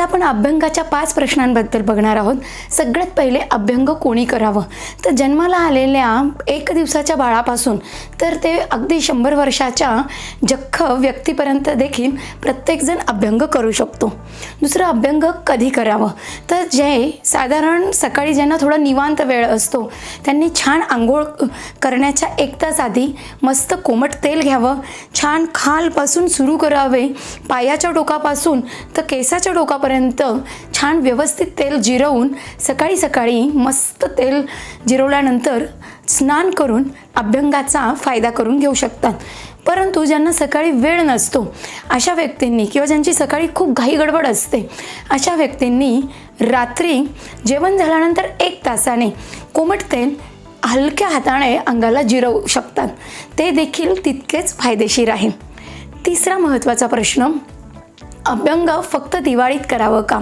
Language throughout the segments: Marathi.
आपण अभ्यंगाच्या पाच प्रश्नांबद्दल बघणार आहोत. सगळ्यात पहिले अभ्यंग कोणी करावं? तर जन्माला आलेल्या एक दिवसाच्या बाळापासून तर ते अगदी शंभर वर्षाच्या जख्ख व्यक्तीपर्यंत देखील प्रत्येकजण अभ्यंग करू शकतो. दुसरं अभ्यंग कधी करावं? तर जे साधारण सकाळी ज्यांना थोडा निवांत वेळ असतो त्यांनी छान आंघोळ करण्याच्या एक तास आधी मस्त कोमट तेल घ्यावं. छान खालपासून सुरू करावे. पायाच्या टोकापासून तर केसाच्या टोकापर्यंत छान व्यवस्थित तेल जिरवून सकाळी सकाळी मस्त तेल जिरवल्यानंतर स्नान करून अभ्यंगाचा फायदा करून घेऊ शकतात. परंतु ज्यांना सकाळी वेळ नसतो अशा व्यक्तींनी किंवा ज्यांची सकाळी खूप घाई गडबड असते अशा व्यक्तींनी रात्री जेवण झाल्यानंतर एक तासाने कोमट तेल हलक्या हाताने अंगाला जिरवू शकतात. ते देखील तितकेच फायदेशीर आहे. तिसरा महत्त्वाचा प्रश्न अभ्यंग फक्त दिवाळीत करावं का?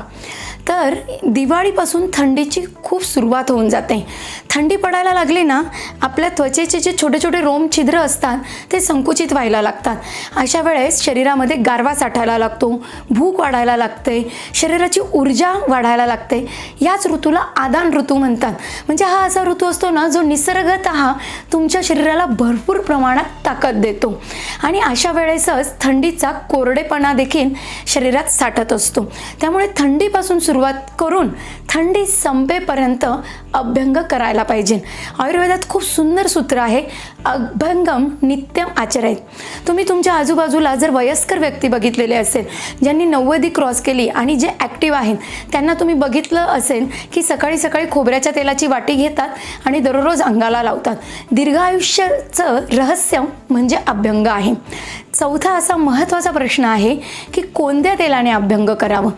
तर दिवाळीपासून थंडीची खूप सुरुवात होऊन जाते. थंडी पडायला लागली ना आपल्या त्वचेचे जे छोटे छोटे रोम छिद्र असतात ते संकुचित व्हायला लागतात. अशा वेळेस शरीरामध्ये गारवा साठायला लागतो भूक वाढायला लागते शरीराची ऊर्जा वाढायला लागते. याच ऋतूला आदान ऋतू म्हणतात. म्हणजे हा असा ऋतू असतो ना जो निसर्गत तुमच्या शरीराला भरपूर प्रमाणात ताकद देतो. आणि अशा वेळेसच थंडीचा कोरडेपणा देखील शरीरात साठत असतो. त्यामुळे थंडीपासून सुरुवात करून थंडी संपेपर्यंत अभ्यंग करायला पाहिजे. आयुर्वेदात खूप सुंदर सूत्र आहे अभ्यंगम नित्यम आचरायत तुम्ही तुमच्या आजूबाजूला जर वयस्कर व्यक्ती बघितलेले असेल ज्यांनी नव्वदी क्रॉस केली आणि जे ॲक्टिव्ह आहेत त्यांना तुम्ही बघितलं असेल की सकाळी सकाळी खोबऱ्याच्या तेलाची वाटी घेतात आणि दररोज अंगाला लावतात. दीर्घ आयुष्याचं रहस्य म्हणजे अभ्यंग आहे. चौथा असा महत्त्वाचा प्रश्न आहे की कोणत्या तेलाने अभ्यंग करावं?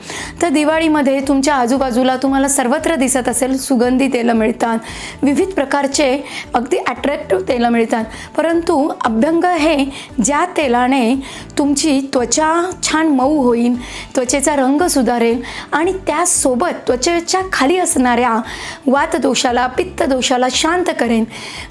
तर दिवाळीमध्ये तुमच्या आजूबाजूला तुम्हाला सर्वत्र दिसत असेल सुगंधी तेलं मिळतात विविध प्रकारचे अगदी अट्रॅक्टिव्ह तेलं मिळतात. परंतु अभ्यंग हे ज्या तेलाने तुमची त्वचा छान मऊ होईल त्वचेचा रंग सुधारेल आणि त्यासोबत त्वचेच्या खाली असणाऱ्या वातदोषाला पित्तदोषाला शांत करेन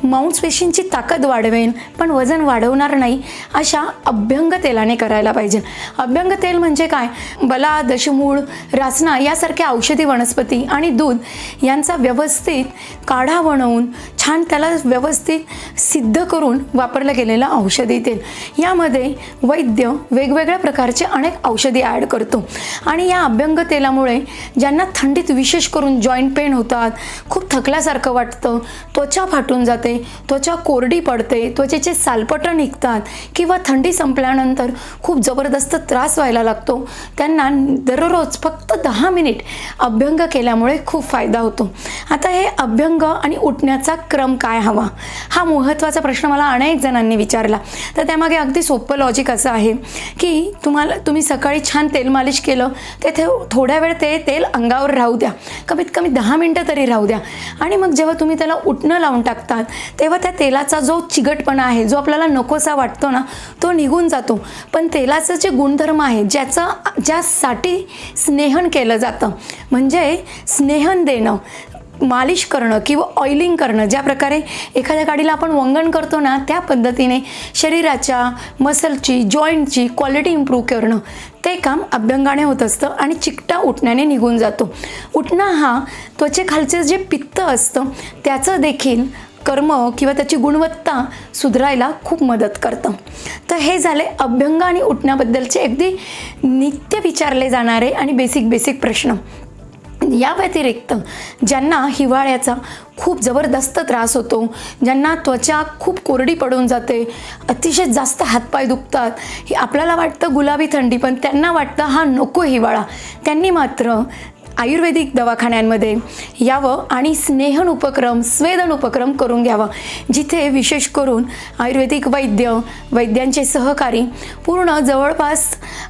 मांसपेशींची ताकद वाढवेन पण वजन वाढवणार नाही अशा अभ्यंग तेलाने करायला पाहिजे. अभ्यंग तेल म्हणजे काय? बला दशमूळ रासना यासारख्या औषधी वनस्पती आणि दूध यांचा व्यवस्थित काढा बनवून छान त्याला व्यवस्थित सिद्ध करून वापरलं गेलेलं औषधी तेल. यामध्ये वैद्य वेगवेगळ्या प्रकारचे अनेक औषधी ॲड करतो. आणि या अभ्यंग तेलामुळे ज्यांना थंडीत विशेष करून जॉईंट पेन होतात खूप थकल्यासारखं वाटतं त्वचा फाटून जाते त्वचा कोरडी पडते त्वचेचे सालपटं निघतात किंवा थंडी संपल्यानंतर खूप जबरदस्त त्रास व्हायला लागतो त्यांना दररोज फक्त दहा मिनिट अभ्यंग केल्यामुळे खूप फायदा होतो. आता हे अभ्यंग आणि उठण्याचा क्रम काय हवा? हा महत्त्वाचा प्रश्न मला अनेक जणांनी विचारला. तर त्यामागे अगदी सोपं लॉजिक असं आहे की तुम्हाला तुम्ही सकाळी छान तेल मालिश केलं तेथे थोड्या वेळ ते तेल अंगावर राहू द्या. कमीत कमी दहा मिनटं तरी राहू द्या. आणि मग जेव्हा तुम्ही त्याला उठणं लावून टाकतात तेव्हा त्या तेलाचा जो चिगटपणा आहे जो आपल्याला नकोसा वाटतो ना तो निघून जातो. पण तेलाचं जे गुणधर्म आहे ज्याचं ज्यासाठी स्नेहन केलं जातं म्हणजे स्नेहन देणं. मालिश करणं किंवा ऑइलिंग करणं ज्या प्रकारे एखाद्या गाडीला आपण वंगण करतो ना त्या पद्धतीने शरीराच्या मसलची जॉईंटची क्वालिटी इम्प्रूव्ह करणं ते काम अभ्यंगाने होत असतं आणि चिकटा उठण्याने निघून जातो. उठणं हा त्वचेखालचे जे पित्त असतं त्याचं देखील कर्म किंवा त्याची गुणवत्ता सुधारायला खूप मदत करतं. तर हे झाले अभ्यंग आणि उठण्याबद्दलचे अगदी नित्य विचारले जाणारे आणि बेसिक बेसिक प्रश्न. या व्यतिरिक्त ज्यांना हिवाळ्याचा खूप जबरदस्त त्रास होतो ज्यांना त्वचा खूप कोरडी पडून जाते अतिशय जास्त हातपाय दुखतात हे आपल्याला वाटतं गुलाबी थंडी पण त्यांना वाटतं हा नको हिवाळा. त्यांनी मात्र आयुर्वेदिक दवाखान्यांमध्ये यावं आणि स्नेहन उपक्रम स्वेदन उपक्रम करून घ्यावा जिथे विशेष करून आयुर्वेदिक वैद्य वैद्यांचे सहकारी पूर्ण जवळपास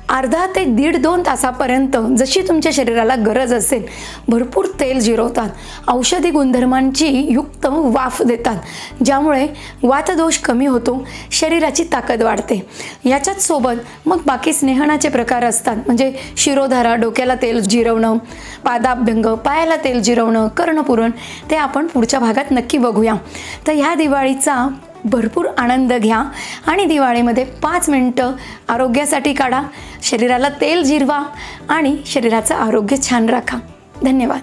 अर्धा ते दीड दोन तासापर्यंत जशी तुमच्या शरीराला गरज असेल भरपूर तेल जिरवतात. औषधी गुणधर्मांची युक्त वाफ देतात ज्यामुळे वातदोष कमी होतो शरीराची ताकद वाढते. याच्याच सोबत मग बाकी स्नेहनाचे प्रकार असतात म्हणजे शिरोधारा डोक्याला तेल जिरवणं पादाभ्यंग पायाला तेल जिरवणं कर्णपुरण ते आपण पुढच्या भागात नक्की बघूया. तर ह्या दिवाळीचा भरपूर आनंद घ्या आणि दिवाळीमध्ये पाच मिनटं आरोग्यासाठी काढा. शरीराला तेल जिरवा आणि शरीराचं आरोग्य छान राखा. धन्यवाद.